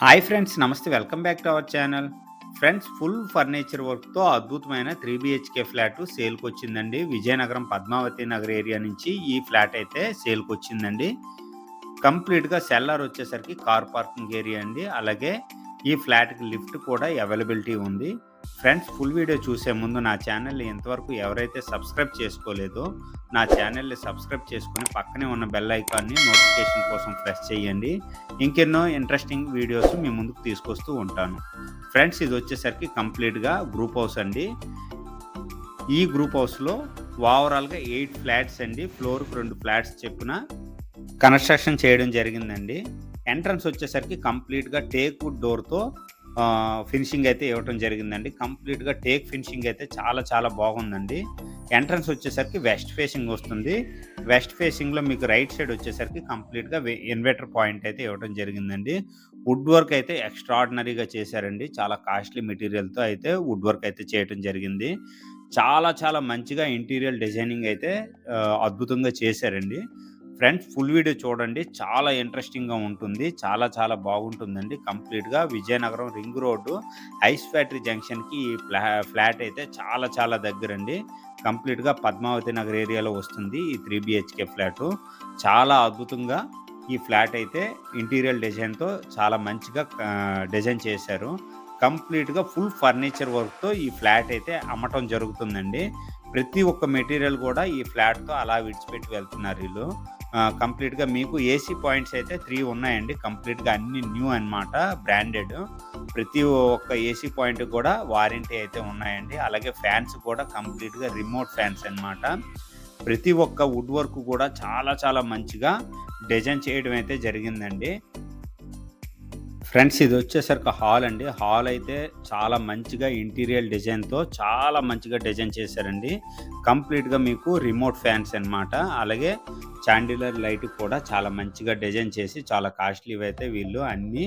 Hi friends namaste welcome back to our channel friends full furniture వర్క్తో అద్భుతమైన three BHK flat సేల్కి వచ్చిందండి Vizianagaram Padmavati Nagar area నుంచి ఈ ఫ్లాట్ అయితే సేల్కి వచ్చిందండి కంప్లీట్గా సెల్లార్ వచ్చేసరికి కార్ పార్కింగ్ ఏరియా అండి. అలాగే ఈ ఫ్లాట్కి లిఫ్ట్ కూడా అవైలబిలిటీ ఉంది. ఫ్రెండ్స్ ఫుల్ వీడియో చూసే ముందు నా ఛానల్ ఎంతవరకు ఎవరైతే సబ్స్క్రైబ్ చేసుకోలేదో నా ఛానల్ని సబ్స్క్రైబ్ చేసుకుని పక్కనే ఉన్న బెల్ ఐకాన్ని నోటిఫికేషన్ కోసం ప్రెస్ చేయండి. ఇంకెన్నో ఇంట్రెస్టింగ్ వీడియోస్ మీ ముందుకు తీసుకొస్తూ ఉంటాను. ఫ్రెండ్స్ ఇది వచ్చేసరికి కంప్లీట్గా గ్రూప్ హౌస్ అండి. ఈ గ్రూప్ హౌస్లో ఓవరాల్గా ఎయిట్ ఫ్లాట్స్ అండి. ఫ్లోర్కి రెండు ఫ్లాట్స్ చెప్పున కన్స్ట్రక్షన్ చేయడం జరిగిందండి. ఎంట్రన్స్ వచ్చేసరికి కంప్లీట్గా టేక్ వుడ్ డోర్తో ఫినిషింగ్ అయితే ఇవ్వటం జరిగిందండి. కంప్లీట్గా టేక్ ఫినిషింగ్ అయితే చాలా చాలా బాగుందండి. ఎంట్రన్స్ వచ్చేసరికి వెస్ట్ ఫేసింగ్ వస్తుంది. వెస్ట్ ఫేసింగ్లో మీకు రైట్ సైడ్ వచ్చేసరికి కంప్లీట్గా ఇన్వర్టర్ పాయింట్ అయితే ఇవ్వడం జరిగిందండి. వుడ్ వర్క్ అయితే ఎక్స్ట్రాడినరీగా చేశారండి. చాలా కాస్ట్లీ మెటీరియల్తో అయితే వుడ్ వర్క్ అయితే చేయడం జరిగింది. చాలా చాలా మంచిగా ఇంటీరియర్ డిజైనింగ్ అయితే అద్భుతంగా చేశారండి. ఫ్రెండ్స్ ఫుల్ వీడియో చూడండి. చాలా ఇంట్రెస్టింగ్గా ఉంటుంది. చాలా చాలా బాగుంటుందండి. కంప్లీట్గా Vizianagaram ring road ice factory జంక్షన్కి ఈ ఫ్లా ఫ్లాట్ అయితే చాలా చాలా దగ్గరండి. కంప్లీట్గా పద్మావతి నగర్ ఏరియాలో వస్తుంది ఈ త్రీ బిహెచ్కే ఫ్లాటు. చాలా అద్భుతంగా ఈ ఫ్లాట్ అయితే ఇంటీరియర్ డిజైన్తో చాలా మంచిగా డిజైన్ చేశారు. కంప్లీట్గా ఫుల్ ఫర్నిచర్ వర్క్తో ఈ ఫ్లాట్ అయితే అమ్మటం జరుగుతుందండి. ప్రతి ఒక్క మెటీరియల్ కూడా ఈ ఫ్లాట్తో అలా విడిచిపెట్టి వెళ్తున్నారు వీళ్ళు. కంప్లీట్గా మీకు ఏసీ పాయింట్స్ అయితే త్రీ ఉన్నాయండి. కంప్లీట్గా అన్ని న్యూ అనమాట బ్రాండెడ్. ప్రతి ఒక్క ఏసీ పాయింట్ కూడా వారంటీ అయితే ఉన్నాయండి. అలాగే ఫ్యాన్స్ కూడా కంప్లీట్గా రిమోట్ ఫ్యాన్స్ అనమాట ప్రతి ఒక్క వుడ్ వర్క్ కూడా చాలా చాలా మంచిగా డిజైన్ చేయడం అయితే జరిగిందండి. ఫ్రెండ్స్ ఇది వచ్చేసరికి హాల్ అండి. హాల్ అయితే చాలా మంచిగా ఇంటీరియర్ డిజైన్తో చాలా మంచిగా డిజైన్ చేశారండి. కంప్లీట్గా మీకు రిమోట్ ఫ్యాన్స్ అనమాట అలాగే చాండిలర్ లైట్ కూడా చాలా మంచిగా డిజైన్ చేసి చాలా కాస్ట్లీ అయితే వీళ్ళు అన్నీ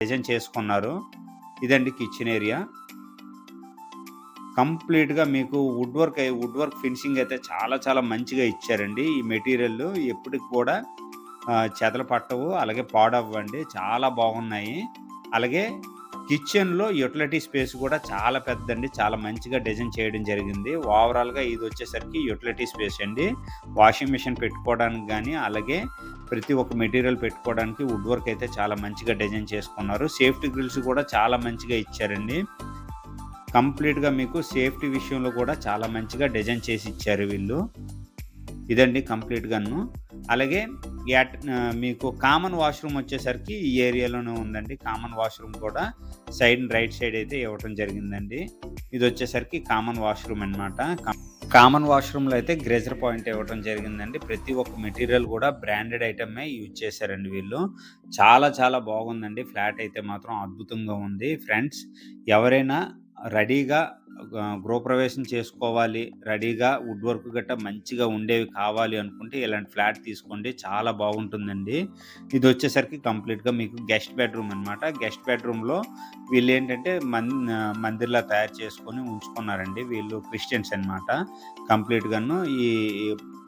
డిజైన్ చేసుకున్నారు ఇదండి కిచెన్ ఏరియా కంప్లీట్‌గా మీకు wood work wood work finishing అయితే చాలా చాలా మంచిగా ఇచ్చారండి. ఈ మెటీరియల్ ఎప్పటికి కూడా చెదలు పట్టవు. అలాగే పాడవ్వండి. చాలా బాగున్నాయి. అలాగే కిచెన్‌లో యుటిలిటీ స్పేస్ కూడా చాలా పెద్దండి. చాలా మంచిగా డిజైన్ చేయడం జరిగింది. ఓవరాల్‌గా ఇది వచ్చేసరికి యుటిలిటీ స్పేస్ అండి. వాషింగ్ మిషన్ పెట్టుకోవడానికి కానీ అలాగే ప్రతి ఒక్క మెటీరియల్ పెట్టుకోవడానికి వుడ్ వర్క్ అయితే చాలా మంచిగా డిజైన్ చేసుకున్నారు. సేఫ్టీ గ్రిల్స్ కూడా చాలా మంచిగా ఇచ్చారండి. కంప్లీట్‌గా మీకు సేఫ్టీ విషయంలో కూడా చాలా మంచిగా డిజైన్ చేసి ఇచ్చారు వీళ్ళు. ఇదండి కంప్లీట్‌గాను. అలాగే యాట్ మీకు కామన్ వాష్‌రూమ్ వచ్చేసరికి ఈ ఏరియాలోనే ఉందండి. కామన్ వాష్‌రూమ్ కూడా సైడ్ రైట్ సైడ్ అయితే ఇవ్వటం జరిగిందండి. ఇది వచ్చేసరికి కామన్ వాష్‌రూమ్ అనమాట. కామన్ వాష్‌రూమ్‌లో అయితే గ్రేజర్ పాయింట్ ఇవ్వటం జరిగిందండి. ప్రతి ఒక్క మెటీరియల్ కూడా బ్రాండెడ్ ఐటమే యూజ్ చేశారండి వీళ్ళు. చాలా చాలా బాగుందండి. ఫ్లాట్ అయితే మాత్రం అద్భుతంగా ఉంది. ఫ్రెండ్స్ ఎవరైనా రెడీగా గృహప్రవేశం చేసుకోవాలి. రెడీగా వుడ్ వర్క్ గట్ట మంచిగా ఉండేవి కావాలి అనుకుంటే ఇలాంటి ఫ్లాట్ తీసుకోండి. చాలా బాగుంటుందండి. ఇది వచ్చేసరికి కంప్లీట్‌గా మీకు గెస్ట్ బెడ్‌రూమ్ అనమాట. గెస్ట్ బెడ్‌రూమ్‌లో వీళ్ళు ఏంటంటే మన్ మందిర్‌లా తయారు చేసుకొని ఉంచుకున్నారండి. వీళ్ళు క్రిస్టియన్స్ అనమాట. కంప్లీట్‌గాను ఈ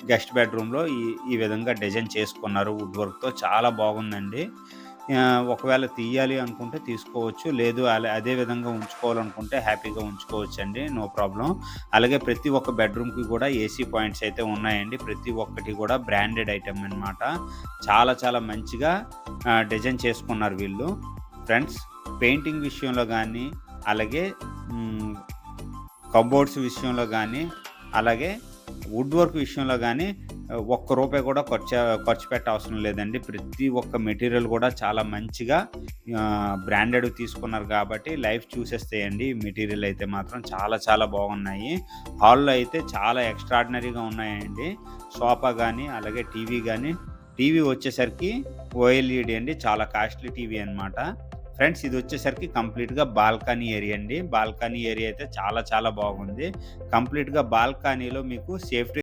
గెస్ట్ బెడ్‌రూమ్‌లో ఈ ఈ విధంగా డిజైన్ చేసుకున్నారు వుడ్ వర్క్‌తో. చాలా బాగుందండి. ఒకవేళ తీయాలి అనుకుంటే తీసుకోవచ్చు. లేదు అలా అదే విధంగా ఉంచుకోవాలనుకుంటే హ్యాపీగా ఉంచుకోవచ్చండి. నో ప్రాబ్లం అలాగే ప్రతి ఒక్క బెడ్‌రూమ్‌కి కూడా ఏసీ పాయింట్స్ అయితే ఉన్నాయండి. ప్రతి ఒక్కటి కూడా బ్రాండెడ్ ఐటమ్ అనమాట. చాలా చాలా మంచిగా డిజైన్ చేసుకున్నారు వీళ్ళు. ఫ్రెండ్స్ పెయింటింగ్ విషయంలో కానీ అలాగే కబోర్డ్స్ విషయంలో కానీ అలాగే వుడ్ వర్క్ విషయంలో కానీ ఒక్క రూపాయి కూడా ఖర్చు ఖర్చు పెట్టవసరం లేదండి. ప్రతి ఒక్క మెటీరియల్ కూడా చాలా మంచిగా బ్రాండెడ్ తీసుకున్నారు కాబట్టి లైఫ్ చూసేస్తాయండి. మెటీరియల్ అయితే మాత్రం చాలా చాలా బాగున్నాయి. హాల్‌లో అయితే చాలా ఎక్స్ట్రాడినరీగా ఉన్నాయండి. సోఫా కానీ అలాగే టీవీ కానీ టీవీ వచ్చేసరికి ఓఎల్ఈడీ అండి. చాలా కాస్ట్‌లీ టీవీ అనమాట. ఫ్రెండ్స్ ఇది వచ్చేసరికి కంప్లీట్‌గా బాల్కనీ ఏరియా అండి. బాల్కనీ ఏరియా అయితే చాలా చాలా బాగుంది. కంప్లీట్‌గా బాల్కనీలో మీకు సేఫ్టీ